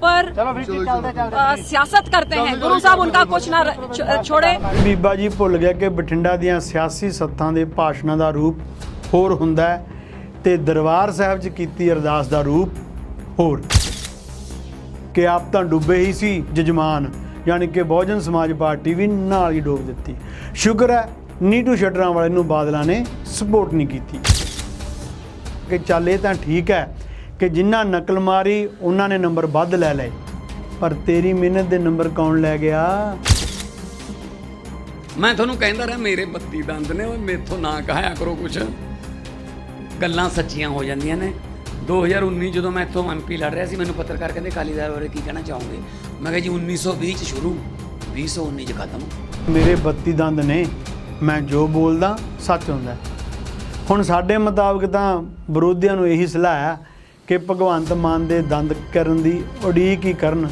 ऊपर अ, सियासत करते हैं गुरु साहब उनका कुछ ना र- छ- छोड़े ਬੀਬਾ ਜੀ ਭੁੱਲ ਗਿਆ ਕਿ ਬਠਿੰਡਾ ਦੀਆਂ ਸਿਆਸੀ ਸੱਥਾਂ ਦੇ ਭਾਸ਼ਣਾਂ ਦਾ ਰੂਪ ਹੋਰ ਹੁੰਦਾ ਹੈ ਤੇ ਦਰਬਾਰ ਸਾਹਿਬ 'ਚ ਕੀਤੀ ਅਰਦਾਸ ਦਾ ਰੂਪ ਹੋਰ ਕਿ ਆਪ ਤਾਂ ਡੁੱਬੇ ਹੀ ਸੀ ਜਜਮਾਨ ਯਾਨੀ ਕਿ ਬਹੁਜਨ ਸਮਾਜ ਪਾਰਟੀ ਵੀ ਨਾਲ ਹੀ ਡੋਬ ਦਿੱਤੀ ਸ਼ੁਕਰ ਹੈ ਨੀਟੂ ਸ਼ਟਰਾਂ ਵਾਲੇ ਨੂੰ ਬਾਦਲਾਂ ਨੇ ਸਪੋਰਟ ਨਹੀਂ ਕੀਤੀ ਕਿ ਚੱਲ ਇਹ ਤਾਂ ਠੀਕ ਹੈ ਕਿ ਜਿਨ੍ਹਾਂ ਨਕਲ ਮਾਰੀ ਉਹਨਾਂ ਨੇ ਨੰਬਰ ਵੱਧ ਲੈ ਲਏ। ਪਰ ਤੇਰੀ ਮਿਹਨਤ ਦੇ ਨੰਬਰ ਕੌਣ ਲੈ ਗਿਆ? ਮੈਂ ਤੁਹਾਨੂੰ ਕਹਿੰਦਾ ਰਿਹਾ ਮੇਰੇ 32 ਦੰਦ ਨੇ ਓਏ ਮੇਥੋਂ ਨਾ ਕਹਾਇਆ ਕਰੋ ਕੁਛ। ਗੱਲਾਂ ਸੱਚੀਆਂ ਹੋ ਜਾਂਦੀਆਂ ਨੇ। 2019 ਜਦੋਂ ਮੈਂ ਇੱਥੋਂ ਐਮਪੀ ਲੜ ਰਿਹਾ ਸੀ ਮੈਨੂੰ ਪੱਤਰਕਾਰ ਕਹਿੰਦੇ ਕਾਲੀਦਾਰ ਬਾਰੇ ਕੀ ਕਹਿਣਾ ਚਾਹੋਗੇ? ਮੈਂ ਕਿਹਾ ਜੀ 1920 ਚ ਸ਼ੁਰੂ 2019 ਚ ਖਤਮ। ਮੇਰੇ 32 ਦੰਦ ਨੇ ਮੈਂ ਜੋ ਬੋਲਦਾ ਸੱਚ ਹੁੰਦਾ। ਹੁਣ ਸਾਡੇ ਮੁਤਾਬਕ ਤਾਂ ਵਿਰੋਧੀਆਂ ਨੂੰ ਇਹੀ ਸਲਾਹ ਹੈ ਕਿ ਭਗਵੰਤ ਮਾਨ ਦੇ ਦੰਦ ਕਰਨ ਦੀ ਉਡੀਕ ਹੀ ਕਰਨ,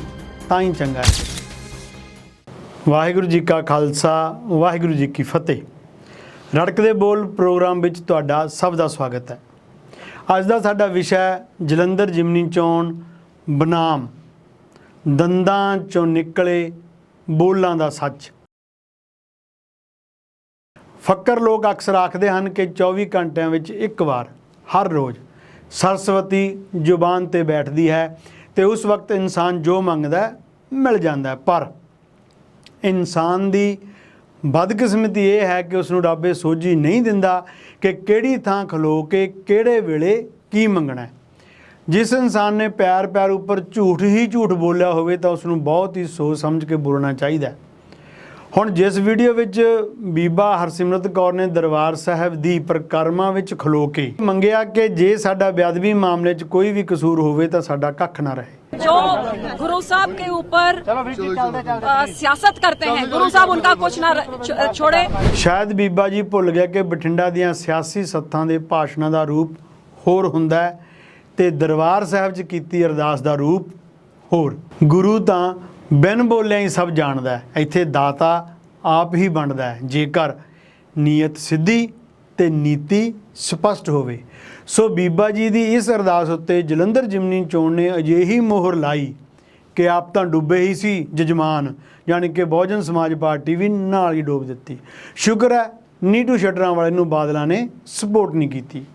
ਤਾਂ ਹੀ ਚੰਗਾ ਹੈ। ਵਾਹਿਗੁਰੂ ਜੀ ਕਾ ਖਾਲਸਾ, ਵਾਹਿਗੁਰੂ ਜੀ ਕੀ ਫਤਿਹ। ਰੜਕਦੇ ਬੋਲ ਪ੍ਰੋਗਰਾਮ ਵਿੱਚ ਤੁਹਾਡਾ ਸਭ ਦਾ ਸਵਾਗਤ ਹੈ। ਅੱਜ ਦਾ ਸਾਡਾ ਵਿਸ਼ਾ ਹੈ ਜਲੰਧਰ ਜਿਮਨੀ ਚੋਣ ਬਨਾਮ। ਦੰਦਾਂ ਚੋਂ ਨਿਕਲੇ ਬੋਲਾਂ ਦਾ ਸੱਚ। ਫੱਕਰ ਲੋਕ ਅਕਸਰ ਆਖਦੇ ਹਨ ਕਿ 24 ਘੰਟਿਆਂ ਵਿੱਚ ਇੱਕ ਵਾਰ, ਹਰ ਰੋਜ਼। ਸਰਸਵਤੀ ਜ਼ੁਬਾਨ ਤੇ ਬੈਠਦੀ ਹੈ ਤੇ ਉਸ ਵਕਤ ਇਨਸਾਨ ਜੋ ਮੰਗਦਾ ਮਿਲ ਜਾਂਦਾ ਪਰ ਇਨਸਾਨ ਦੀ ਬਦਕਿਸਮਤੀ ਇਹ ਹੈ ਕਿ ਉਸ ਨੂੰ ਰੱਬ ਇਹ ਸੋਝੀ ਨਹੀਂ ਦਿੰਦਾ ਕਿ ਕਿਹੜੀ ਥਾਂ ਖਲੋ ਕੇ ਕਿਹੜੇ ਵੇਲੇ ਕੀ ਮੰਗਣਾ ਹੈ। ਜਿਸ ਇਨਸਾਨ ਨੇ ਪਿਆਰ ਪਿਆਰ ਉੱਪਰ ਝੂਠ ਹੀ ਝੂਠ ਬੋਲਿਆ ਹੋਵੇ ਤਾਂ ਉਸ ਨੂੰ ਬਹੁਤ ਹੀ ਸੋਚ ਸਮਝ ਕੇ ਬੋਲਣਾ ਚਾਹੀਦਾ ਹੈ। ਹੁਣ ਜਿਸ ਵੀਡੀਓ ਵਿੱਚ ਬੀਬਾ ਹਰਸਿਮਰਤ ਕੌਰ ਨੇ ਦਰਬਾਰ ਸਾਹਿਬ ਦੀ ਪ੍ਰਕਰਮਾ ਵਿੱਚ ਖਲੋ ਕੇ ਮੰਗਿਆ ਕਿ ਜੇ ਸਾਡਾ ਬੇਅਦਬੀ ਮਾਮਲੇ 'ਚ ਕੋਈ ਵੀ ਕਸੂਰ ਹੋਵੇ ਤਾਂ ਸਾਡਾ ਕੱਖ ਨਾ ਰਹੇ जो गुरु साहब के ऊपर अ, सियासत करते हैं गुरु साहब उनका कुछ ना र- छ- छोड़े ਸ਼ਾਇਦ ਬੀਬਾ ਜੀ ਭੁੱਲ ਗਿਆ ਕਿ ਬਠਿੰਡਾ ਦੀਆਂ ਸਿਆਸੀ ਸੱਥਾਂ ਦੇ ਭਾਸ਼ਣਾਂ ਦਾ ਰੂਪ ਹੋਰ ਹੁੰਦਾ ਹੈ ਤੇ ਦਰਬਾਰ ਸਾਹਿਬ 'ਚ ਕੀਤੀ ਅਰਦਾਸ ਦਾ ਰੂਪ ਹੋਰ ਗੁਰੂ ਤਾਂ ਬਿਨ ਬੋਲਿਆਂ ਹੀ ਸਭ ਜਾਣਦਾ ਹੈ। ਇੱਥੇ ਦਾਤਾ ਆਪ ਹੀ ਬਣਦਾ ਹੈ। ਜੇਕਰ ਨੀਅਤ ਸਿੱਧੀ ਤੇ ਨੀਤੀ ਸਪਸ਼ਟ ਹੋਵੇ, ਸੋ ਬੀਬਾ ਜੀ ਦੀ ਇਸ ਅਰਦਾਸ ਉੱਤੇ ਜਲੰਧਰ ਜਿਮਨੀ ਚੋਣ ਨੇ ਅਜਿਹੀ ਮੋਹਰ ਲਾਈ ਕਿ ਆਪ ਤਾਂ ਡੁੱਬੇ ਹੀ ਸੀ ਜਜਮਾਨ, ਯਾਨੀ ਕਿ ਬਹੁਜਨ ਸਮਾਜ ਪਾਰਟੀ ਵੀ ਨਾਲ ਹੀ ਡੋਬ ਦਿੱਤੀ। ਸ਼ੁਕਰ ਹੈ, ਨੀਟੂ ਸ਼ਟਰਾਂ ਵਾਲੇ ਨੂੰ ਬਾਦਲਾਂ ਨੇ ਸਪੋਰਟ ਨਹੀਂ ਕੀਤੀ।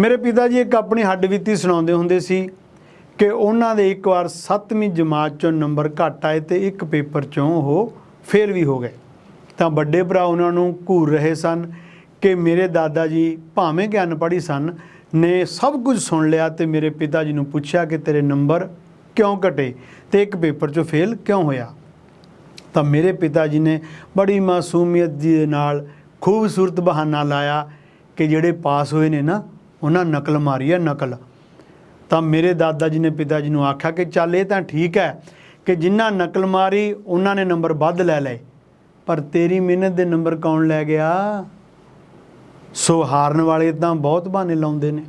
ਮੇਰੇ ਪਿਤਾ ਜੀ ਇੱਕ ਆਪਣੀ ਹੱਡਬੀਤੀ ਸੁਣਾਉਂਦੇ ਹੁੰਦੇ ਸੀ ਕਿ ਉਹਨਾਂ ਦੇ ਇੱਕ ਵਾਰ 7ਵੀਂ ਜਮਾਤ ਚੋਂ ਨੰਬਰ ਘੱਟ ਆਏ ਤੇ ਇੱਕ ਪੇਪਰ ਚੋਂ ਉਹ ਫੇਲ ਵੀ ਹੋ ਗਏ। ਤਾਂ ਵੱਡੇ ਭਰਾ ਉਹਨਾਂ ਨੂੰ ਘੂਰ ਰਹੇ ਸਨ ਕਿ ਮੇਰੇ ਦਾਦਾ ਜੀ ਭਾਵੇਂ ਕਿ ਅਨਪੜ੍ਹੀ ਸਨ, ਨੇ ਸਭ ਕੁਝ ਸੁਣ ਲਿਆ ਤੇ ਮੇਰੇ ਪਿਤਾ ਜੀ ਨੂੰ ਪੁੱਛਿਆ ਕਿ ਤੇਰੇ ਨੰਬਰ ਕਿਉਂ ਘਟੇ ਤੇ ਇੱਕ ਪੇਪਰ ਚੋਂ ਫੇਲ ਕਿਉਂ ਹੋਇਆ। ਤਾਂ ਮੇਰੇ ਪਿਤਾ ਜੀ ਨੇ ਬੜੀ ਮਾਸੂਮੀਅਤ ਦੇ ਨਾਲ ਖੂਬਸੂਰਤ ਬਹਾਨਾ ਲਾਇਆ ਕਿ ਜਿਹੜੇ ਪਾਸ ਹੋਏ ਨੇ ਨਾ, ਉਹਨਾਂ ਨਕਲ ਮਾਰੀ ਹੈ ਨਕਲ। ਤਾਂ ਮੇਰੇ ਦਾਦਾ ਜੀ ਨੇ ਪਿਤਾ ਜੀ ਨੂੰ ਆਖਿਆ ਕਿ ਚੱਲ ਇਹ ਤਾਂ ਠੀਕ ਹੈ ਕਿ ਜਿਨ੍ਹਾਂ ਨਕਲ ਮਾਰੀ, ਉਹਨਾਂ ਨੇ ਨੰਬਰ ਵੱਧ ਲੈ ਲਏ। ਪਰ ਤੇਰੀ ਮਿਹਨਤ ਦੇ ਨੰਬਰ ਕੌਣ ਲੈ ਗਿਆ? ਸੋ ਹਾਰਨ ਵਾਲੇ ਤਾਂ ਬਹੁਤ ਬਹਾਨੇ ਲਾਉਂਦੇ ਨੇ।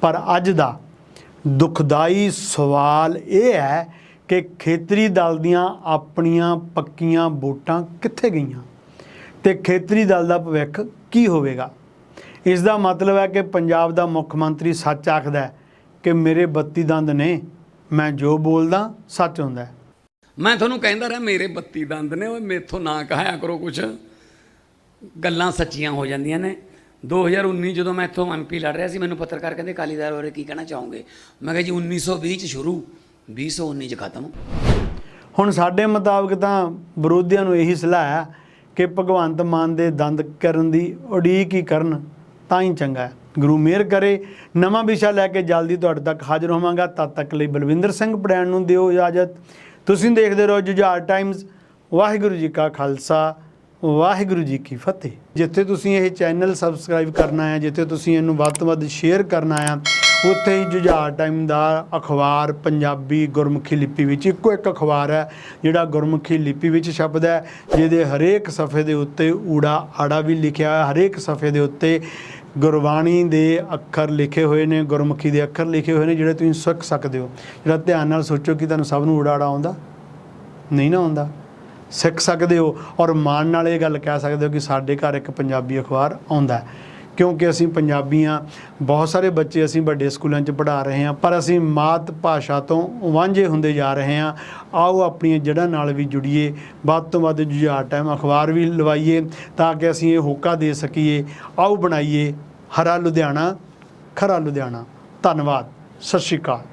ਪਰ ਅੱਜ ਦਾ ਦੁਖਦਾਈ ਸਵਾਲ ਇਹ ਹੈ ਕਿ ਖੇਤਰੀ ਦਲ ਦੀਆਂ ਆਪਣੀਆਂ ਪੱਕੀਆਂ ਵੋਟਾਂ ਕਿੱਥੇ ਗਈਆਂ? ਤੇ ਖੇਤਰੀ ਦਲ ਦਾ ਭਵਿੱਖ ਕੀ ਹੋਵੇਗਾ? ਇਸ ਦਾ ਮਤਲਬ ਹੈ ਕਿ ਪੰਜਾਬ ਦਾ ਮੁੱਖ ਮੰਤਰੀ ਸੱਚ ਆਖਦਾ ਹੈ ਕਿ ਮੇਰੇ 32 ਦੰਦ ਨੇ ਮੈਂ ਜੋ ਬੋਲਦਾ ਸੱਚ ਹੁੰਦਾ ਮੈਂ ਤੁਹਾਨੂੰ ਕਹਿੰਦਾ ਰਿਹਾ ਮੇਰੇ 32 ਦੰਦ ਨੇ ਓਏ ਮੇਥੋਂ ਨਾ ਕਹਾਇਆ ਕਰੋ ਕੁਛ। ਗੱਲਾਂ ਸੱਚੀਆਂ ਹੋ ਜਾਂਦੀਆਂ ਨੇ। 2019 ਜਦੋਂ ਮੈਂ ਇੱਥੋਂ ਐਮਪੀ ਲੜ ਰਿਹਾ ਸੀ ਮੈਨੂੰ ਪੱਤਰਕਾਰ ਕਹਿੰਦੇ ਕਾਲੀਦਾਰ ਬਾਰੇ ਕੀ ਕਹਿਣਾ ਚਾਹੋਗੇ? ਮੈਂ ਕਿਹਾ ਜੀ 1920 ਚ ਸ਼ੁਰੂ 2019 ਚ ਖਤਮ। ਹੁਣ ਸਾਡੇ ਮੁਤਾਬਕ ਤਾਂ ਵਿਰੋਧੀਆਂ ਨੂੰ ਇਹੀ ਸਲਾਹ ਹੈ ਕਿ ਭਗਵੰਤ ਮਾਨ ਦੇ ਦੰਦ ਕਰਨ ਦੀ ਉਡੀਕ ਹੀ ਕਰਨ ਤਾਂ ਹੀ ਚੰਗਾ ਹੈ। ਗੁਰੂ ਮਿਹਰ ਕਰੇ। ਨਵਾਂ ਵਿਸ਼ਾ ਲੈ ਕੇ ਜਲਦੀ ਤੁਹਾਡੇ ਤੱਕ ਹਾਜ਼ਰ ਹੋਵਾਂਗਾ। ਤਦ ਤੱਕ ਲਈ ਬਲਵਿੰਦਰ ਸਿੰਘ ਪੜੈਣ ਨੂੰ ਦਿਓ ਇਜਾਜ਼ਤ। ਤੁਸੀਂ ਦੇਖਦੇ ਰਹੋ ਜੁਝਾਰ ਟਾਈਮਜ਼। ਵਾਹਿਗੁਰੂ ਜੀ ਕਾ ਖਾਲਸਾ, ਵਾਹਿਗੁਰੂ ਜੀ ਕੀ ਫਤਿਹ। ਜਿੱਥੇ ਤੁਸੀਂ ਇਹ ਚੈਨਲ ਸਬਸਕ੍ਰਾਈਬ ਕਰਨਾ ਹੈ ਜਿੱਥੇ ਤੁਸੀਂ ਇਹਨੂੰ ਵੱਧ ਤੋਂ ਵੱਧ ਸ਼ੇਅਰ ਕਰਨਾ ਹੈ ਉੱਥੇ ਹੀ ਜੁਝਾਰ ਟਾਈਮ ਦਾ ਅਖਬਾਰ ਪੰਜਾਬੀ ਗੁਰਮੁਖੀ ਲਿਪੀ ਵਿੱਚ ਇੱਕੋ ਇੱਕ ਅਖਬਾਰ ਹੈ, ਜਿਹੜਾ ਗੁਰਮੁਖੀ ਲਿਪੀ ਵਿੱਚ ਛਪਦਾ ਹੈ, ਜਿਹਦੇ ਹਰੇਕ ਸਫ਼ੇ ਦੇ ਉੱਤੇ ਊੜਾ ਆੜਾ ਵੀ ਲਿਖਿਆ ਹੈ ਹਰੇਕ ਸਫ਼ੇ ਦੇ ਉੱਤੇ ਗੁਰਬਾਣੀ ਦੇ ਅੱਖਰ ਲਿਖੇ ਹੋਏ ਨੇ, ਗੁਰਮੁਖੀ ਦੇ ਅੱਖਰ ਲਿਖੇ ਹੋਏ ਨੇ, ਜਿਹੜੇ ਤੁਸੀਂ ਸਿੱਖ ਸਕਦੇ ਹੋ। ਜਿਹੜਾ ਧਿਆਨ ਨਾਲ ਸੋਚੋ ਕਿ ਤੁਹਾਨੂੰ ਸਭ ਨੂੰ ਊੜਾ ਆਉਂਦਾ, ਨਹੀਂ ਨਾ ਆਉਂਦਾ। ਸਿੱਖ ਸਕਦੇ ਹੋ ਔਰ ਮਾਣ ਨਾਲ ਇਹ ਗੱਲ ਕਹਿ ਸਕਦੇ ਹੋ ਕਿ ਸਾਡੇ ਘਰ ਇੱਕ ਪੰਜਾਬੀ ਅਖਬਾਰ ਆਉਂਦਾ ਹੈ। ਕਿਉਂਕਿ ਅਸੀਂ ਪੰਜਾਬੀਆਂ ਬਹੁਤ ਸਾਰੇ ਬੱਚੇ ਅਸੀਂ ਵੱਡੇ ਸਕੂਲਾਂ 'ਚ ਪੜ੍ਹਾ ਰਹੇ ਹਾਂ, ਪਰ ਅਸੀਂ ਮਾਤ ਭਾਸ਼ਾ ਤੋਂ ਵਾਂਝੇ ਹੁੰਦੇ ਜਾ ਰਹੇ ਹਾਂ। ਆਓ ਆਪਣੀਆਂ ਜੜ੍ਹਾਂ ਨਾਲ ਵੀ ਜੁੜੀਏ, ਵੱਧ ਤੋਂ ਵੱਧ ਜੁਝਾਰ ਟਾਈਮ ਅਖਬਾਰ ਵੀ ਲਵਾਈਏ ਤਾਂ ਕਿ ਅਸੀਂ ਇਹ ਹੋਕਾ ਦੇ ਸਕੀਏ। ਆਓ ਬਣਾਈਏ ਹਰਾ ਲੁਧਿਆਣਾ, ਖਰਾ ਲੁਧਿਆਣਾ। ਧੰਨਵਾਦ, ਸਤਿ ਸ਼੍ਰੀ ਅਕਾਲ।